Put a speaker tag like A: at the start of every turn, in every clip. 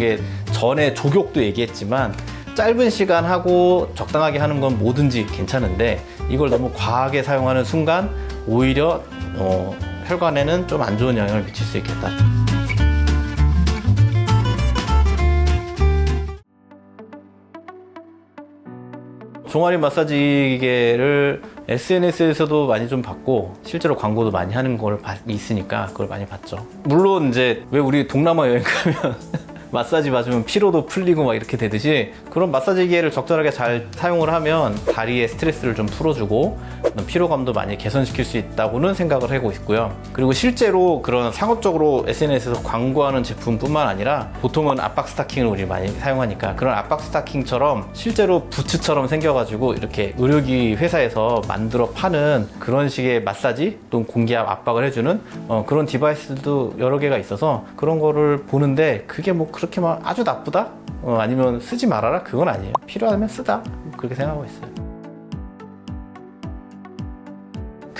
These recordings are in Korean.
A: 이게 전에 족욕도 얘기했지만 짧은 시간 하고 적당하게 하는 건 뭐든지 괜찮은데 이걸 너무 과하게 사용하는 순간 오히려 어, 혈관에는 좀 안 좋은 영향을 미칠 수 있겠다. 종아리 마사지 기계를 SNS에서도 많이 좀 봤고 실제로 광고도 많이 하는 걸 봐- 있으니까 그걸 많이 봤죠. 물론 이제 왜 우리 동남아 여행 가면 마사지 받으면 피로도 풀리고 막 이렇게 되듯이 그런 마사지 기계를 적절하게 잘 사용을 하면 다리의 스트레스를 좀 풀어주고 피로감도 많이 개선시킬 수 있다고는 생각을 하고 있고요. 그리고 실제로 그런 상업적으로 SNS에서 광고하는 제품뿐만 아니라 보통은 압박 스타킹을 우리 많이 사용하니까 그런 압박 스타킹처럼 실제로 부츠처럼 생겨가지고 이렇게 의료기 회사에서 만들어 파는 그런 식의 마사지 또는 공기압 압박을 해주는 어, 그런 디바이스도 여러 개가 있어서 그런 거를 보는데 그게 뭐 그렇게 막 아주 나쁘다? 어, 아니면 쓰지 말아라? 그건 아니에요. 필요하면 쓰다. 그렇게 생각하고 있어요.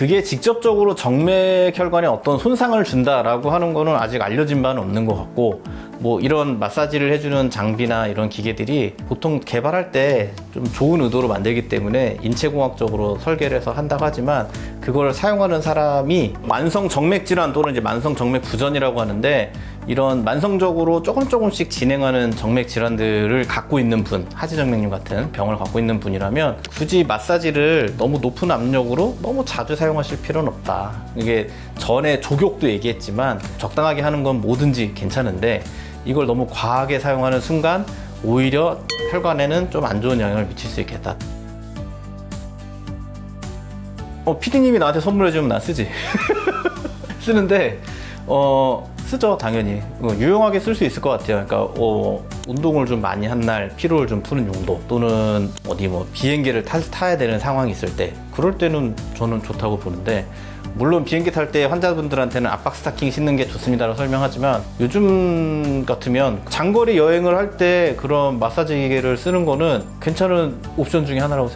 A: 그게 직접적으로 정맥 혈관에 어떤 손상을 준다라고 하는 거는 아직 알려진 바는 없는 것 같고 뭐 이런 마사지를 해주는 장비나 이런 기계들이 보통 개발할 때 좀 좋은 의도로 만들기 때문에 인체공학적으로 설계를 해서 한다고 하지만 그걸 사용하는 사람이 만성 정맥 질환 또는 이제 만성 정맥 부전이라고 하는데 이런 만성적으로 조금 조금씩 진행하는 정맥 질환들을 갖고 있는 분, 하지정맥류 같은 병을 갖고 있는 분이라면 굳이 마사지를 너무 높은 압력으로 너무 자주 사용하실 필요는 없다. 이게 전에 족욕도 얘기했지만 적당하게 하는 건 뭐든지 괜찮은데 이걸 너무 과하게 사용하는 순간 오히려 혈관에는 좀 안 좋은 영향을 미칠 수 있겠다. 어, 피디님이 나한테 선물해주면 난 쓰지. 쓰는데, 어, 쓰죠, 당연히. 어, 유용하게 쓸 수 있을 것 같아요. 그러니까, 어, 운동을 좀 많이 한 날 피로를 좀 푸는 용도 또는 어디 뭐 비행기를 타, 타야 되는 상황이 있을 때, 그럴 때는 저는 좋다고 보는데, 물론 비행기 탈 때 환자분들한테는 압박 스타킹 신는 게 좋습니다라고 설명하지만 요즘 같으면 장거리 여행을 할 때 그런 마사지 기계를 쓰는 거는 괜찮은 옵션 중에 하나라고 있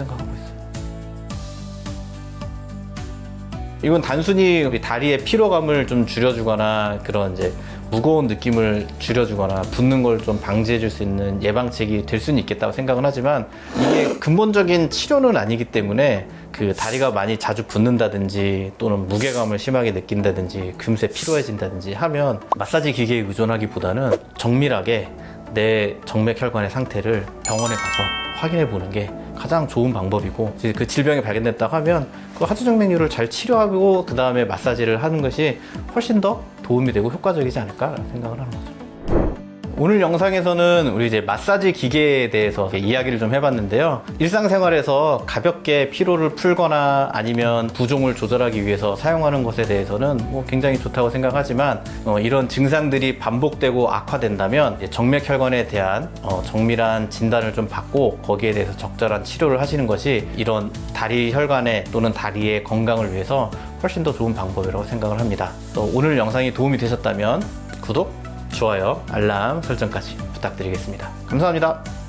A: 이건 단순히 우리 다리의 피로감을 좀 줄여주거나 그런 이제 무거운 느낌을 줄여주거나 붓는 걸 좀 방지해 줄 수 있는 예방책이 될 수는 있겠다고 생각은 하지만 이게 근본적인 치료는 아니기 때문에 그 다리가 많이 자주 붓는다든지 또는 무게감을 심하게 느낀다든지 금세 피로해진다든지 하면 마사지 기계에 의존하기보다는 정밀하게 내 정맥 혈관의 상태를 병원에 가서 확인해 보는 게 가장 좋은 방법이고 그 질병이 발견됐다고 하면 그 하주정맥류를 잘 치료하고 그 다음에 마사지를 하는 것이 훨씬 더 도움이 되고 효과적이지 않을까 생각을 하는 거죠. 오늘 영상에서는 우리 이제 마사지 기계에 대해서 이야기를 좀 해봤는데요. 일상생활에서 가볍게 피로를 풀거나 아니면 부종을 조절하기 위해서 사용하는 것에 대해서는 뭐 굉장히 좋다고 생각하지만 어, 이런 증상들이 반복되고 악화된다면 정맥혈관에 대한 어, 정밀한 진단을 좀 받고 거기에 대해서 적절한 치료를 하시는 것이 이런 다리 혈관에 또는 다리의 건강을 위해서 훨씬 더 좋은 방법이라고 생각을 합니다. 또 오늘 영상이 도움이 되셨다면 구독, 좋아요, 알람 설정까지 부탁드리겠습니다. 감사합니다.